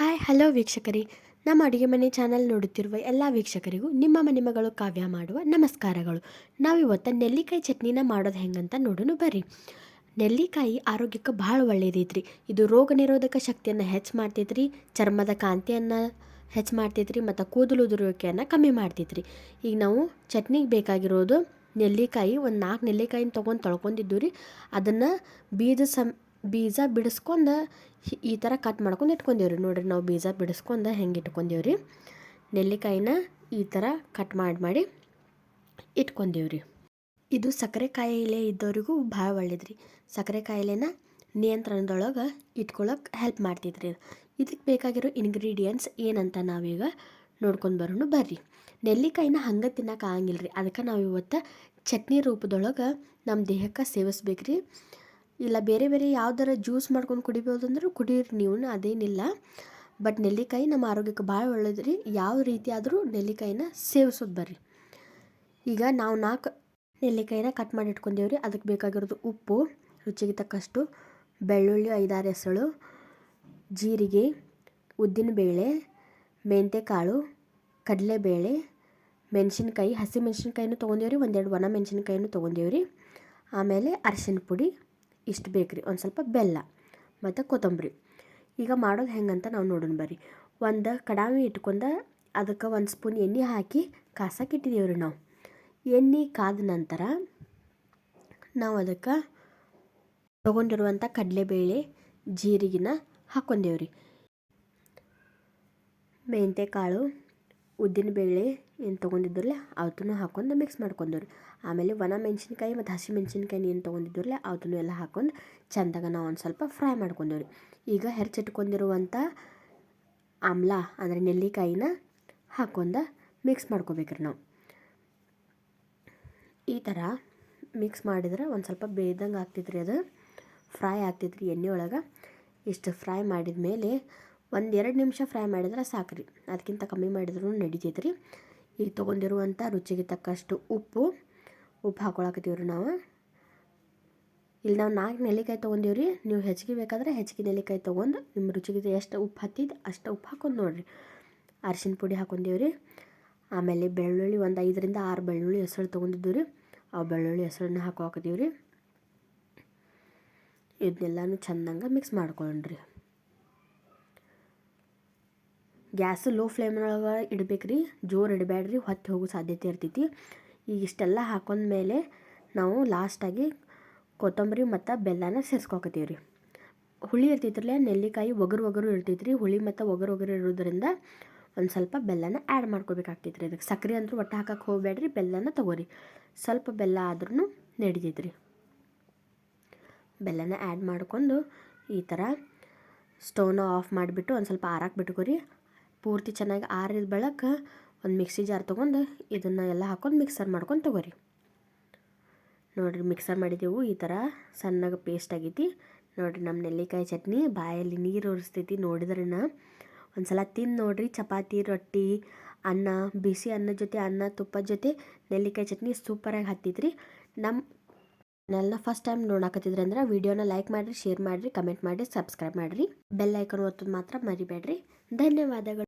Hi, hello ವೀಕ್ಷಕರೇ. ನಮ್ಮ ಅಡುಗೆ ಮನೆ ಚಾನಲ್ ನೋಡುತ್ತಿರುವ ಎಲ್ಲ ವೀಕ್ಷಕರಿಗೂ ನಿಮ್ಮ ಮನೆ ಮಗಳು ಕಾವ್ಯ ಮಾಡುವ ನಮಸ್ಕಾರಗಳು. ನಾವಿವತ್ತು ನೆಲ್ಲಿಕಾಯಿ ಚಟ್ನಿನ ಮಾಡೋದು ಹೆಂಗಂತ ನೋಡೋಣ ಬರ್ರಿ. ನೆಲ್ಲಿಕಾಯಿ ಆರೋಗ್ಯಕ್ಕೆ ಭಾಳ ಒಳ್ಳೆಯದೈತ್ರಿ ಇದು ರೋಗ ನಿರೋಧಕ ಶಕ್ತಿಯನ್ನು ಹೆಚ್ಚು ಮಾಡ್ತೈತ್ರಿ, ಚರ್ಮದ ಕಾಂತಿಯನ್ನು ಹೆಚ್ಚು ಮಾಡ್ತೈತ್ರಿ, ಮತ್ತು ಕೂದಲು ಉದುರುವಿಕೆಯನ್ನು ಕಮ್ಮಿ ಮಾಡ್ತೈತ್ರಿ. ಈಗ ನಾವು ಚಟ್ನಿಗೆ ಬೇಕಾಗಿರೋದು ನೆಲ್ಲಿಕಾಯಿ ಒಂದು ನಾಲ್ಕು ನೆಲ್ಲಿಕಾಯಿನ ತೊಗೊಂಡು ತೊಳ್ಕೊಂಡಿದ್ದು ರೀ ಅದನ್ನು ಬೀಜ ಸಂ ಬೀಜ ಬಿಡಿಸ್ಕೊಂಡು ಈ ಥರ ಕಟ್ ಮಾಡ್ಕೊಂಡು ಇಟ್ಕೊಂಡೇವ್ರಿ. ನೋಡಿರಿ ನಾವು ಬೀಜ ಬಿಡಿಸ್ಕೊಂಡು ಹೆಂಗೆ ಇಟ್ಕೊಂಡೇವ್ರಿ. ನೆಲ್ಲಿಕಾಯಿನ ಈ ಥರ ಕಟ್ ಮಾಡಿ ಮಾಡಿ ಇಟ್ಕೊಂಡೇವ್ರಿ. ಇದು ಸಕ್ಕರೆ ಕಾಯಿಲೆ ಇದ್ದವ್ರಿಗೂ ಭಾಳ ಒಳ್ಳೇದ್ರಿ. ಸಕ್ಕರೆ ಕಾಯಿಲೆನ ನಿಯಂತ್ರಣದೊಳಗೆ ಇಟ್ಕೊಳಕ್ಕೆ ಹೆಲ್ಪ್ ಮಾಡ್ತಿದ್ರಿ ಇದಕ್ಕೆ ಬೇಕಾಗಿರೋ ಇಂಗ್ರೀಡಿಯೆಂಟ್ಸ್ ಏನಂತ ನಾವೀಗ ನೋಡ್ಕೊಂಡು ಬರೋಣ ಬರ್ರಿ. ನೆಲ್ಲಿಕಾಯಿನ ಹಂಗೆ ತಿನ್ನಕ್ಕೆ ಆಗಂಗಿಲ್ಲ ರೀ ಅದಕ್ಕೆ ನಾವು ಇವತ್ತು ಚಟ್ನಿ ರೂಪದೊಳಗೆ ನಮ್ಮ ದೇಹಕ್ಕೆ ಸೇವಿಸ್ಬೇಕ್ರಿ. ಇಲ್ಲ, ಬೇರೆ ಬೇರೆ ಯಾವ್ದಾರ ಜ್ಯೂಸ್ ಮಾಡ್ಕೊಂಡು ಕುಡಿಬೋದು ಅಂದ್ರೆ ಕುಡೀರಿ ನೀವು ಅದೇನಿಲ್ಲ. ಬಟ್ ನೆಲ್ಲಿಕಾಯಿ ನಮ್ಮ ಆರೋಗ್ಯಕ್ಕೆ ಭಾಳ ಒಳ್ಳೇದು ರೀ. ಯಾವ ರೀತಿ ಆದರೂ ನೆಲ್ಲಿಕಾಯಿನ ಸೇವಿಸೋದು ಬರ್ರಿ. ಈಗ ನಾವು ನಾಲ್ಕು ನೆಲ್ಲಿಕಾಯಿನ ಕಟ್ ಮಾಡಿ ಇಟ್ಕೊಂಡೇವ್ರಿ ಅದಕ್ಕೆ ಬೇಕಾಗಿರೋದು ಉಪ್ಪು, ರುಚಿಗೆ ತಕ್ಕಷ್ಟು ಬೆಳ್ಳುಳ್ಳಿ, ಐದಾರು ಹೆಸಳು, ಜೀರಿಗೆ, ಉದ್ದಿನಬೇಳೆ, ಮೆಂತೆಕಾಳು, ಕಡಲೆಬೇಳೆ, ಮೆಣಸಿನ್ಕಾಯಿ, ಹಸಿ ಮೆಣಸಿನ್ಕಾಯಿನೂ ತೊಗೊಂಡೇವ್ರಿ ಒಂದೆರಡು ಒಣ ಮೆಣಸಿನ್ಕಾಯಿನೂ ತೊಗೊಂಡೇವ್ರಿ ಆಮೇಲೆ ಅರಿಶಿನ ಪುಡಿ. ಇಷ್ಟು ಬೇಕು ರೀ ಒಂದು ಸ್ವಲ್ಪ ಬೆಲ್ಲ, ಮತ್ತು ಕೊತ್ತಂಬರಿ. ಈಗ ಮಾಡೋದು ಹೆಂಗಂತ ನಾವು ನೋಡೋಣ ಬರ್ರಿ. ಒಂದು ಕಡಾಯಿ ಇಟ್ಕೊಂಡು ಅದಕ್ಕೆ ಒಂದು ಸ್ಪೂನ್ ಎಣ್ಣೆ ಹಾಕಿ ಕಾಸಕ್ಕೆ ರೀ ನಾವು. ಎಣ್ಣೆ ಕಾದ ನಂತರ ನಾವು ಅದಕ್ಕೆ ತೊಗೊಂಡಿರುವಂಥ ಕಡಲೆಬೇಳೆ, ಜೀರಿಗೆನ ಹಾಕ್ಕೊಂಡೇವ್ರಿ ಮೆಂತ್ಯಕಾಳು ಉದ್ದಿನಬೇಳೆ ಏನು ತೊಗೊಂಡಿದ್ರಲ್ಲ ಅದನ್ನು ಹಾಕ್ಕೊಂಡು ಮಿಕ್ಸ್ ಮಾಡ್ಕೊಂಡವ್ರಿ ಆಮೇಲೆ ಒಣ ಮೆಣಸಿನ್ಕಾಯಿ ಮತ್ತು ಹಸಿ ಮೆಣಸಿನ್ಕಾಯಿ ಏನು ತೊಗೊಂಡಿದ್ರಲ್ಲ ಅದನ್ನು ಎಲ್ಲ ಹಾಕೊಂಡು ಚೆಂದಾಗ ನಾವು ಒಂದು ಸ್ವಲ್ಪ ಫ್ರೈ ಮಾಡ್ಕೊಂಡವ್ರಿ ಈಗ ಹೆರ್ಚಿಟ್ಕೊಂಡಿರುವಂಥ ಆಮ್ಲ ಅಂದರೆ ನೆಲ್ಲಿಕಾಯಿನ ಹಾಕ್ಕೊಂಡು ಮಿಕ್ಸ್ ಮಾಡ್ಕೋಬೇಕ್ರಿ ನಾವು. ಈ ಥರ ಮಿಕ್ಸ್ ಮಾಡಿದ್ರೆ ಒಂದು ಸ್ವಲ್ಪ ಬೇಯ್ದಂಗೆ ಆಗ್ತೈತ್ರಿ ಅದು. ಫ್ರೈ ಆಗ್ತೈತ್ರಿ ಎಣ್ಣೆ ಒಳಗೆ. ಇಷ್ಟು ಫ್ರೈ ಮಾಡಿದ ಮೇಲೆ ಒಂದು ಎರಡು ನಿಮಿಷ ಫ್ರೈ ಮಾಡಿದ್ರೆ ಸಾಕ್ರಿ. ಅದಕ್ಕಿಂತ ಕಮ್ಮಿ ಮಾಡಿದ್ರೂ ನಡಿತೈತೆ ರೀ ಈಗ ತೊಗೊಂಡಿರುವಂಥ ರುಚಿಗೆ ತಕ್ಕಷ್ಟು ಉಪ್ಪು ಉಪ್ಪು ಹಾಕೊಳಕತ್ತೀವಿ ರೀ ನಾವು. ಇಲ್ಲಿ ನಾವು ನಾಲ್ಕು ನೆಲ್ಲಿಕಾಯಿ ತೊಗೊಂಡೀವಿ ನೀವು ಹೆಚ್ಚಿಗೆ ಬೇಕಾದ್ರೆ ಹೆಚ್ಚಿಗೆ ನೆಲ್ಲಿಕಾಯಿ ತೊಗೊಂಡು ನಿಮ್ಮ ರುಚಿಗೆ ಎಷ್ಟು ಉಪ್ಪು ಹತ್ತಿದ್ದು ಅಷ್ಟು ಉಪ್ಪು ಹಾಕೊಂಡು ನೋಡಿರಿ. ಅರಿಶಿನ ಪುಡಿ ಹಾಕೊಂಡೀವಿ ಆಮೇಲೆ ಬೆಳ್ಳುಳ್ಳಿ ಒಂದು ಐದರಿಂದ ಆರು ಬೆಳ್ಳುಳ್ಳಿ ಹೆಸರು ತೊಗೊಂಡಿದ್ದೀವಿ ರೀ ಆ ಬೆಳ್ಳುಳ್ಳಿ ಹೆಸರನ್ನ ಹಾಕೋಕತ್ತೀವಿ ರೀ ಇದನ್ನೆಲ್ಲನೂ ಚೆಂದಂಗೆ ಮಿಕ್ಸ್ ಮಾಡ್ಕೊಂಡ್ರಿ. ಗ್ಯಾಸ್ ಲೋ ಫ್ಲೇಮ್ನೊಳಗೆ ಇಡ್ಬೇಕು ರೀ ಜೋರು ಇಡಬೇಡ್ರಿ ಹೊತ್ತಿ ಹೋಗೋ ಸಾಧ್ಯತೆ ಇರ್ತೈತಿ. ಈಗ ಇಷ್ಟೆಲ್ಲ ಹಾಕೊಂಡ್ಮೇಲೆ ನಾವು ಲಾಸ್ಟಾಗಿ ಕೊತ್ತಂಬರಿ ಮತ್ತು ಬೆಲ್ಲನ ಸೇರಿಸ್ಕೊಕತ್ತೀವಿ ರೀ ಹುಳಿ ಇರ್ತೈತ್ರಲ್ಲ ನೆಲ್ಲಿಕಾಯಿ ಒಗರು ಒಗರು ಇರ್ತೈತೆ ರೀ ಹುಳಿ ಮತ್ತು ಒಗರು ಒಗರು ಇರೋದ್ರಿಂದ ಒಂದು ಸ್ವಲ್ಪ ಬೆಲ್ಲನ ಆ್ಯಡ್ ಮಾಡ್ಕೋಬೇಕಾಗ್ತೈತೆ ರೀ ಅದಕ್ಕೆ ಸಕ್ಕರೆ ಅಂತೂ ಒಟ್ಟು ಹಾಕಕ್ಕೆ ಹೋಗಬೇಡ್ರಿ ಬೆಲ್ಲನ ತೊಗೋರಿ. ಸ್ವಲ್ಪ ಬೆಲ್ಲ ಆದ್ರೂ ನಡಿತೈತೆ ರೀ ಬೆಲ್ಲನ ಆ್ಯಡ್ ಮಾಡ್ಕೊಂಡು ಈ ಥರ ಸ್ಟವ್ನ ಆಫ್ ಮಾಡಿಬಿಟ್ಟು ಒಂದು ಸ್ವಲ್ಪ ಆರಾಕ್ ಬಿಟ್ಕೊರಿ. ಪೂರ್ತಿ ಚೆನ್ನಾಗಿ ಆರಿದ ಬೆಳಕ ಒಂದು ಮಿಕ್ಸಿ ಜಾರ್ ತೊಗೊಂಡು ಇದನ್ನು ಎಲ್ಲ ಹಾಕೊಂಡು ಮಿಕ್ಸರ್ ಮಾಡ್ಕೊಂಡು ತೊಗೋರಿ. ನೋಡಿರಿ ಮಿಕ್ಸರ್ ಮಾಡಿದೆವು, ಈ ಥರ ಸಣ್ಣಗೆ ಪೇಸ್ಟ್ ಆಗೈತಿ. ನೋಡಿರಿ ನಮ್ಮ ನೆಲ್ಲಿಕಾಯಿ ಚಟ್ನಿ, ಬಾಯಲ್ಲಿ ನೀರು ಉರಿಸ್ತೈತಿ ನೋಡಿದ್ರನ ಒಂದು ಸಲ ತಿಂದು ನೋಡಿರಿ, ಚಪಾತಿ, ರೊಟ್ಟಿ, ಅನ್ನ, ಬಿಸಿ ಅನ್ನದ ಜೊತೆ, ಅನ್ನ ತುಪ್ಪದ ಜೊತೆ ನೆಲ್ಲಿಕಾಯಿ ಚಟ್ನಿ ಸೂಪರಾಗಿ ಹತ್ತಿದ್ರಿ ನಮ್ಮ ನೆಲ್ಲ ಫಸ್ಟ್ ಟೈಮ್ ನೋಡಾಕತ್ತಿದ್ರಿ ಅಂದ್ರೆ ವಿಡಿಯೋನ ಲೈಕ್ ಮಾಡಿರಿ ಶೇರ್ ಮಾಡಿರಿ ಕಮೆಂಟ್ ಮಾಡಿರಿ ಸಬ್ಸ್ಕ್ರೈಬ್ ಮಾಡಿರಿ. ಬೆಲ್ ಐಕನ್ ಒತ್ತೋದು ಮಾತ್ರ ಮರಿಬೇಡ್ರಿ. ಧನ್ಯವಾದಗಳು.